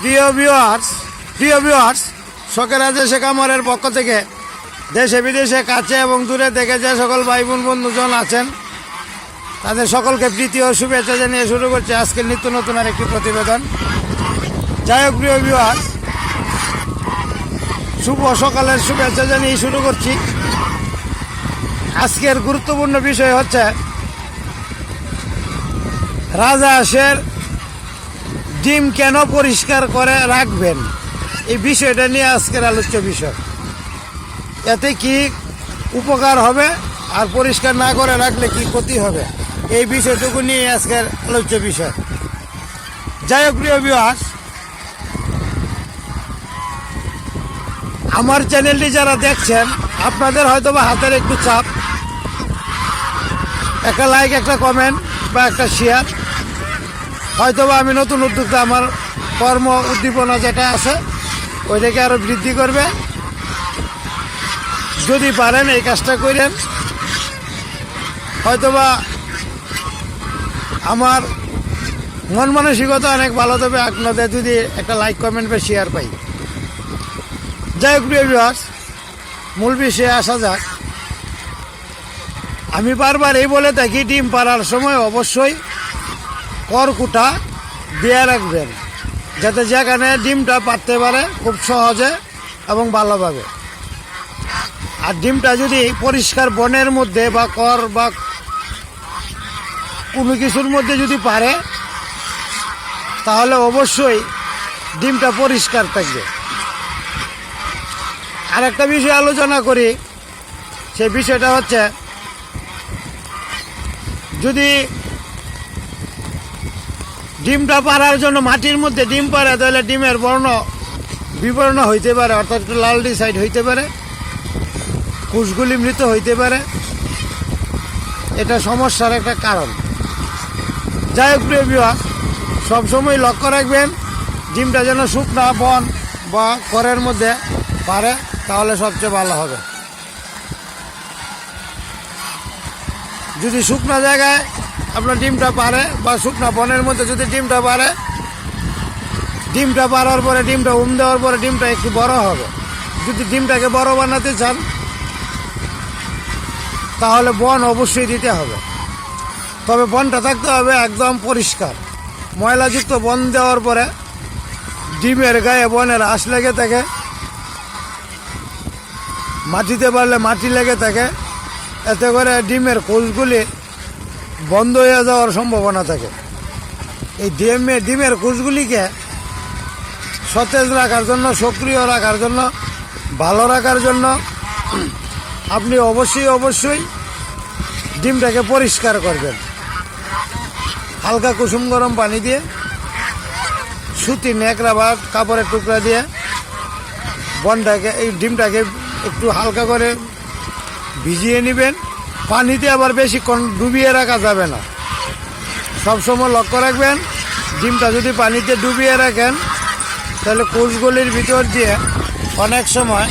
প্রিয় ভিউয়ার্স প্রিয় ভিউয়ার্স শখের আছে শেখ আমরের পক্ষ থেকে দেশে, বিদেশে, কাছে এবং দূরে থেকে যে সকল ভাই বোন বন্ধুজন আছেন, তাদের সকলকে প্রীতি ও শুভেচ্ছা জানিয়ে শুরু করছে আজকের নিত্য নতুন আর একটি প্রতিবেদন। যাই হোক, প্রিয় ভিউয়ার্স শুভ সকালের শুভেচ্ছা জানিয়ে শুরু করছি। আজকের গুরুত্বপূর্ণ বিষয় হচ্ছে, রাজা হাঁসের ডিম কেন পরিষ্কার করে রাখবেন? এই বিষয়টা নিয়ে আজকের আলোচ্য বিষয়। এতে কি উপকার হবে আর পরিষ্কার না করে রাখলে কি ক্ষতি হবে? এই বিষয়টুকু নিয়ে আজকের আলোচ্য বিষয়। যাই হোক, প্রিয় বিহাস আমার চ্যানেলটি যারা দেখছেন, আপনাদের হয়তো বা হাতের একটু চাপ। একটা লাইক একটা কমেন্ট বা একটা শেয়ার হয়তোবা আমি নতুন উদ্যোক্তা আমার কর্ম উদ্দীপনা যেটা আছে ওইটাকে আরও বৃদ্ধি করবে। যদি পারেন এই কাজটা করেন। হয়তোবা আমার মন মানসিকতা অনেক ভালো তবে আপনাদের যদি একটা লাইক কমেন্ট বা শেয়ার পাই। যাই হোক প্রিয় viewers, মূল বিষয়ে আসা যাক। আমি বারবার এই বলে থাকি ডিম পাড়ার সময় অবশ্যই করকুটা দিয়ে রাখবেন, যাতে যেখানে ডিমটা পারতে পারে খুব সহজে এবং ভালোভাবে। আর ডিমটা যদি পরিষ্কার বনের মধ্যে বা কর বা কোনো কিছুর মধ্যে যদি পারে, তাহলে অবশ্যই ডিমটা পরিষ্কার থাকবে। আর একটা বিষয় আলোচনা করি, সেই বিষয়টা হচ্ছে, যদি ডিমটা পাড়ার জন্য মাটির মধ্যে ডিম পারে তাহলে ডিমের বর্ণ বিবর্ণ হইতে পারে, অর্থাৎ লাল সাইড হইতে পারে, কুশগুলি মৃত হইতে পারে। এটা সমস্যার একটা কারণ। যাই হোক, প্রিয় বিভাগ সবসময় লক্ষ্য রাখবেন, ডিমটা যেন শুকনা, বন বা করের মধ্যে পারে, তাহলে সবচেয়ে ভালো হবে। যদি শুকনা জায়গায় আপনার ডিমটা পারে বা শুকনা বনের মধ্যে যদি ডিমটা পারে, ডিমটা পারার পরে ডিমটা উম দেওয়ার পরে ডিমটা একটু বড় হবে। যদি ডিমটাকে বড় বানাতে চান, তাহলে বন অবশ্যই দিতে হবে। তবে বনটা থাকতে হবে একদম পরিষ্কার। ময়লাযুক্ত বন দেওয়ার পরে ডিমের গায়ে বনের আশ লেগে থাকে। মাটিতে পারলে মাটি লেগে থাকে। এতে করে ডিমের কোষগুলি বন্ধ হয়ে যাওয়ার সম্ভাবনা থাকে। এই ডিমে ডিমের কোষগুলিকে সতেজ রাখার জন্য, সক্রিয় রাখার জন্য, ভালো রাখার জন্য আপনি অবশ্যই অবশ্যই ডিমটাকে পরিষ্কার করবেন। হালকা কুসুম গরম পানি দিয়ে, সুতি ন্যাকড়া বা কাপড়ের টুকরা দিয়ে বনটাকে, এই ডিমটাকে একটু হালকা করে ভিজিয়ে নেবেন। পানিতে আবার বেশিক্ষণ ডুবিয়ে রাখা যাবে না। সবসময় লক্ষ্য রাখবেন, ডিমটা যদি পানিতে ডুবিয়ে রাখেন, তাহলে কোষগুলির ভিতর দিয়ে অনেক সময়